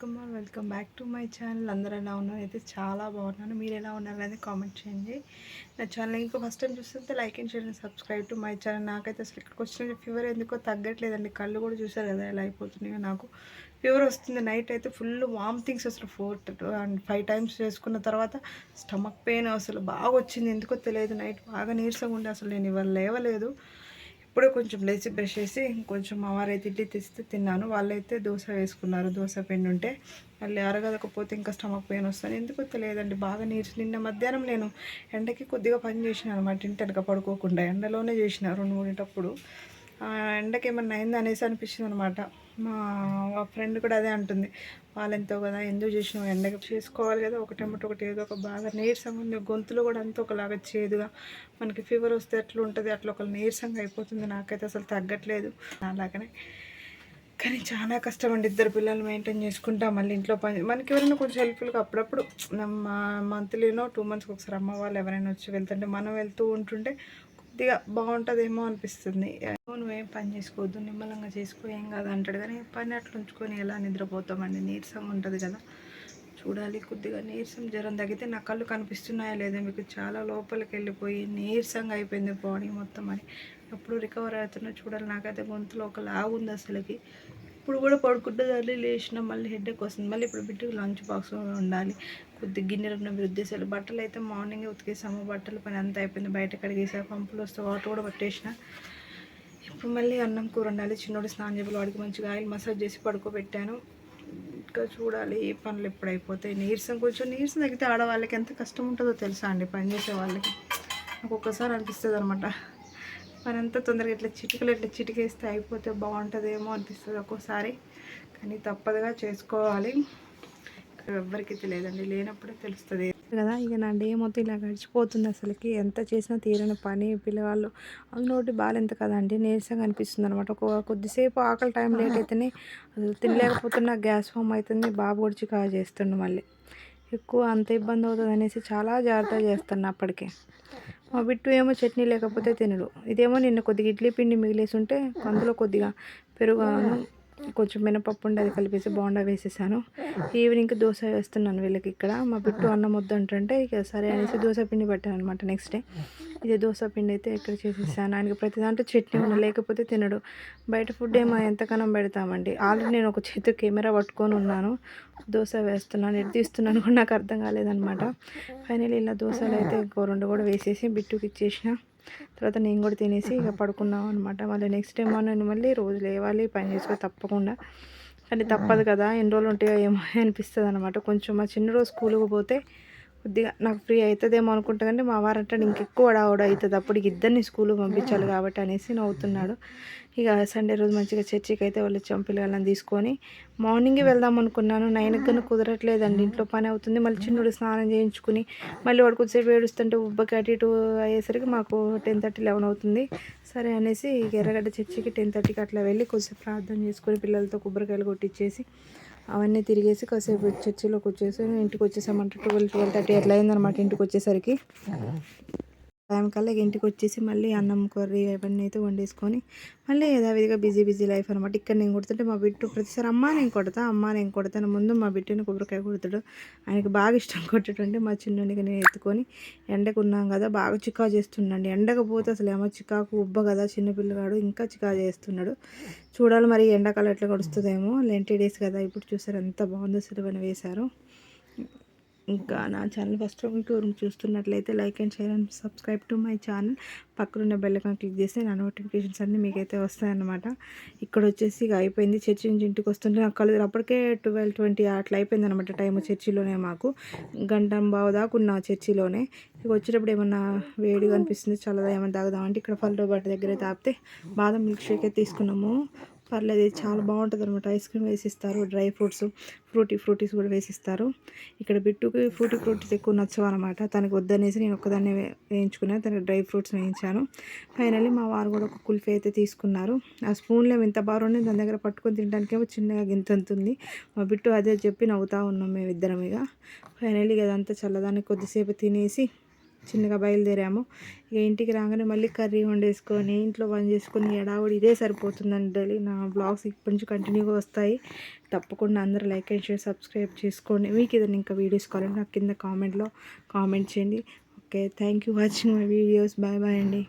Welcome or welcome back to my channel. అందరూ ఎలా ఉన్నారు? అయితే చాలా బాగున్నాను. మీరు ఎలా ఉన్నారు అనేది కామెంట్ చేయండి. నా ఛానల్ ఇంకా ఫస్ట్ టైం చూస్తుంటే like and share subscribe to my channel. నాకైతే అసలు ఇక్కడికి వచ్చిన ఫీవర్ ఎందుకో తగ్గట్లేదండి. కళ్ళు కూడా చూసారు కదా ఎలా అయిపోతున్నాయో నాకు. ఫీవర్ వస్తుంది. నైట్ అయితే ఫుల్ వామిటింగ్స్ అసలు ఫోర్ అండ్ ఫైవ్ టైమ్స్ చేసుకున్న తర్వాత స్టమక్ పెయిన్ అసలు బాగా వచ్చింది. ఎందుకో తెలియదు. నైట్ బాగా నీరసంగా ఉండే. అసలు నేను ఇవాళ లేవలేదు. ఇప్పుడు కొంచెం లేచి బ్రష్ చేసి కొంచెం మా వారైతే ఇడ్లీ తెస్తే తిన్నాను. వాళ్ళైతే దోశ వేసుకున్నారు. దోశ పిండి ఉంటే మళ్ళీ అరగదకపోతే ఇంకా స్టమక్ పెయిన్ వస్తుంది. ఎందుకో తెలియదండి బాగా నీరు నిన్న మధ్యాహ్నం నేను ఎండకి కొద్దిగా పని చేసిన అనమాట. ఇంటి వెనక పడుకోకుండా ఎండలోనే చేసిన రెండు మూడింటప్పుడు. ఎండకి ఏమన్నా అయింది అనేసి అనిపిస్తుంది అనమాట మా ఫ్రెండ్ కూడా అదే అంటుంది. వాళ్ళెంతో కదా ఎందుకు చేసినావు? ఎండకి చేసుకోవాలి కదా ఒకటేమటి ఒకటి ఏదో ఒక బాగా నీరసంగా ఉంది గొంతులో కూడా అంతా ఒకలాగా చేదుగా. మనకి ఫీవర్ వస్తే ఎట్లా ఉంటుంది? అట్లా ఒక నీరసంగా అయిపోతుంది. నాకైతే అసలు తగ్గట్లేదు. అలాగనే. కానీ చాలా కష్టం అండి ఇద్దరు పిల్లలు మెయింటైన్ చేసుకుంటా మళ్ళీ ఇంట్లో పని. మనకి ఎవరైనా కొంచెం హెల్ప్ఫుల్గా అప్పుడప్పుడు మా మంత్లీనో టూ మంత్స్కి ఒకసారి అమ్మ వాళ్ళు ఎవరైనా వచ్చి వెళ్తుంటే మనం వెళ్తూ ఉంటుంటే కొద్దిగా బాగుంటుందేమో అనిపిస్తుంది. నువ్వేం పని చేసుకోవద్దు నిమ్మలంగా చేసుకో ఏం కాదు అంటాడు. కానీ పని అట్లా ఉంచుకొని ఎలా నిద్రపోతామండి? నీరసంగా ఉంటుంది కదా. చూడాలి కొద్దిగా నీరసం జ్వరం తగ్గితే నా కళ్ళు కనిపిస్తున్నాయా లేదా మీకు చాలా లోపలికి వెళ్ళిపోయి నీరసంగా అయిపోయింది బాడీ మొత్తం అని ఎప్పుడు రికవర్ అవుతున్నా చూడాలి. నాకైతే గొంతులో ఒక లాగుంది అసలుకి. ఇప్పుడు కూడా పడుకుంటే దాన్ని లేచిన మళ్ళీ హెడ్ఏక్ వస్తుంది. మళ్ళీ ఇప్పుడు బిడ్డకి లంచ్ బాక్స్ ఉండాలి. కొద్ది గిన్నెలు ఉన్న వృద్ధేశాలు బట్టలు అయితే మార్నింగే ఉతికేసాము. బట్టలు పని అంతా అయిపోయింది. బయట కడిగేసా పంపులు వస్తే వాటర్ కూడా పట్టేసిన. ఇప్పుడు మళ్ళీ అన్నం కూర ఉండాలి చిన్నోడు స్నానం చేయాలి. వాడికి మంచిగా ఆయిల్ మసాజ్ చేసి పడుకోబెట్టాను. ఇంకా చూడాలి ఏ పనులు ఎప్పుడు అయిపోతాయి. నీరసం కొంచెం నీరసం తగ్గితే ఆడవాళ్ళకి ఎంత కష్టం ఉంటుందో తెలుసా అండి? పని చేసే వాళ్ళకి. నాకు ఒక్కసారి అనిపిస్తుంది అనమాట మనంతా తొందరగా ఇట్లా చిటికలు ఇట్లా చిటికేస్తే అయిపోతే బాగుంటుందేమో అనిపిస్తుంది ఒక్కోసారి. కానీ తప్పదుగా చేసుకోవాలి. ఎవరికి తెలియదండి లేనప్పుడే తెలుస్తుంది. కదా ఇక నా డే మొత్తం ఇలా గడిచిపోతుంది అసలుకి. ఎంత చేసినా తీరని పని పిల్లవాళ్ళు. నోటి బాలెంత కదండి నీరసంగా అనిపిస్తుంది అనమాట ఒక కొద్దిసేపు ఆకలి టైం లేట్ అయితేనే అసలు తినలేకపోతున్నా గ్యాస్ ఫామ్ అవుతుంది బాబు గుడిచి కా చేస్తుండు మళ్ళీ. ఎక్కువ అంత ఇబ్బంది అవుతుంది అనేసి చాలా జాగ్రత్తగా చేస్తాను అప్పటికే. మా బిట్టు ఏమో చట్నీ లేకపోతే తినడు. ఇదేమో నిన్న కొద్దిగా ఇడ్లీ పిండి మిగిలేసి ఉంటే అందులో కొద్దిగా పెరుగు కొంచెం మినపప్పు ఉండి అది కలిపేసి బోండా వేసేసాను. ఈవినింగ్కి దోశ వేస్తున్నాను వీళ్ళకి ఇక్కడ. మా బిట్టు అన్నం వద్దంటుంటే ఇక సరే అనేసి దోశ పిండి పెట్టాను అనమాట నెక్స్ట్ డే ఇది దోశ పిండి అయితే ఇక్కడ చేసేసాను. ఆయనకి ప్రతి దాంట్లో చట్నీ ఉన్న లేకపోతే తినడు. బయట ఫుడ్ ఏమో ఎంతకనం పెడతామండి. ఆల్రెడీ నేను ఒక చేతి కెమెరా పట్టుకొని ఉన్నాను. దోశ వేస్తున్నాను ఎటు తీస్తున్నాను కూడా నాకు అర్థం కాలేదనమాట ఫైనల్ ఇలా దోశలు అయితే ఇంకో రెండు కూడా వేసేసి బిట్టుకి ఇచ్చేసిన. తర్వాత నేను కూడా తినేసి ఇక పడుకున్నాం అనమాట మళ్ళీ నెక్స్ట్ డే నేను మళ్ళీ రోజు లేవాలి పని చేసుకో తప్పకుండా. కానీ తప్పదు కదా ఎన్ని రోజులు ఉంటాయో ఏమో అనిపిస్తుంది అనమాట కొంచెం మా చిన్న రోజు స్కూల్కి పోతే కొద్దిగా నాకు ఫ్రీ అవుతుందేమో అనుకుంటా కానీ మా వారంటే ఇంకెక్కువ హడావుడు అవుతుంది అప్పుడు ఇద్దరిని స్కూల్కి పంపించాలి కాబట్టి అనేసి నవ్వుతున్నాడు. ఇక సండే రోజు మంచిగా చర్చికి అయితే వాళ్ళు చంపిల్లని తీసుకొని మార్నింగే వెళ్దాం అనుకున్నాను. నైన్కి కానీ కుదరట్లేదండి ఇంట్లో పని అవుతుంది. మళ్ళీ చిన్నడు స్నానం చేయించుకుని మళ్ళీ వాడు కొద్దిసేపు ఏడుస్తుంటే ఉబ్బకి అటు ఇటు అయ్యేసరికి మాకు టెన్ థర్టీ లెవెన్ అవుతుంది. సరే అనేసి ఎర్రగడ్డ చర్చికి టెన్ థర్టీకి అట్లా వెళ్ళి కొద్దిసేపు ప్రార్థన చేసుకొని పిల్లలతో కొబ్బరికాయలు కొట్టించేసి అవన్నీ తిరిగేసి కాసేపు చర్చిలోకి వచ్చేసి ఇంటికి వచ్చేసామంటే ట్వెల్వ్ ట్వెల్వ్ థర్టీ అట్లా అయిందనమాట ఇంటికి వచ్చేసరికి. టైం కల్లా ఇంటికి వచ్చేసి మళ్ళీ అన్నం కర్రీ అవన్నీ అయితే వండేసుకొని మళ్ళీ యథావిధిగా బిజీ బిజీ లైఫ్ అనమాట ఇక్కడ నేను కొడుతుంటే మా బిట్టు ప్రతిసారి అమ్మ నేను కొడతా అమ్మ నేను కొడతాను ముందు మా బిట్టుని కొబ్బరికాయ కొడతాడు. ఆయనకి బాగా ఇష్టం కొట్టేటంటే మా చిన్నునికి నేను ఎత్తుకొని ఎండకు ఉన్నాం కదా బాగా చికా చేస్తుండండి. ఎండకపోతే అసలు ఏమో చికాకు ఉబ్బ కదా చిన్నపిల్లగాడు ఇంకా చికా చేస్తున్నాడు. చూడాలి మరి ఎండాకాలం ఎట్లా గడుస్తుందేమో. లెంటీ డేస్ కదా ఇప్పుడు చూసారు ఎంత బాగుందో సిలువని వేశారు. ఇంకా నా ఛానల్ ఫస్ట్ టూర్ చూస్తున్నట్లయితే like and share and subscribe to my channel. పక్కనున్న బెల్లకం క్లిక్ చేస్తే నా నోటిఫికేషన్స్ అన్నీ మీకైతే వస్తాయన్నమాట. ఇక్కడ వచ్చేసి ఇక అయిపోయింది. చర్చి నుంచి ఇంటికి వస్తుంటే నాకు కలదు అప్పటికే ట్వెల్వ్ ట్వంటీ అట్లా అయిపోయింది అనమాట టైం చర్చిలోనే మాకు. గంట బావు దాకా ఉన్న చర్చిలోనే. ఇక వచ్చేటప్పుడు ఏమన్నా వేడిగా అనిపిస్తుంది చల్లదా ఏమన్నా తాగుదామంటే ఇక్కడ ఫల్ బట్ట దగ్గర తాపితే బాదం మిల్క్ షేక్ అయితే తీసుకున్నాము. పర్లేదు చాలా బాగుంటుంది అనమాట ఐస్ క్రీమ్ వేసిస్తారు డ్రై ఫ్రూట్స్ ఫ్రూటీ ఫ్రూటీస్ కూడా వేసిస్తారు. ఇక్కడ బిట్టుకి ఫ్రూటీ ఫ్రూటీస్ ఎక్కువ నచ్చవు అనమాట తనకు వద్దనేసి నేను ఒక్కదాన్ని వేయించుకున్నాను తనకి డ్రై ఫ్రూట్స్ వేయించాను. ఫైనల్లీ మా వారు కూడా ఒక కుల్ఫీ అయితే తీసుకున్నారు. ఆ స్పూన్లో ఎంత బాగుంది దాని దగ్గర పట్టుకొని తినడానికేమో చిన్నగా గింతంతుంది. మా బిట్టు అదే చెప్పి నవ్వుతూ ఉన్నాం మేము ఇద్దరం ఇక. ఫైనల్లీ అదంతా చల్లదాన్ని కొద్దిసేపు తినేసి చిన్నగా బయలుదేరాము. ఇక ఇంటికి రాగానే మళ్ళీ కర్రీ వండేసుకొని ఇంట్లో పని చేసుకొని ఎడావుడి ఇదే సరిపోతుందండి డైలీ నా బ్లాగ్స్ ఇప్పటి నుంచి కంటిన్యూగా వస్తాయి. తప్పకుండా అందరూ లైక్ అండ్ షేర్ సబ్స్క్రైబ్ చేసుకోండి. మీకు ఏదైనా ఇంకా వీడియోస్ కావాలంటే నాకు కింద కామెంట్లో కామెంట్ చేయండి. Okay thank you watching my videos. Bye bye అండి.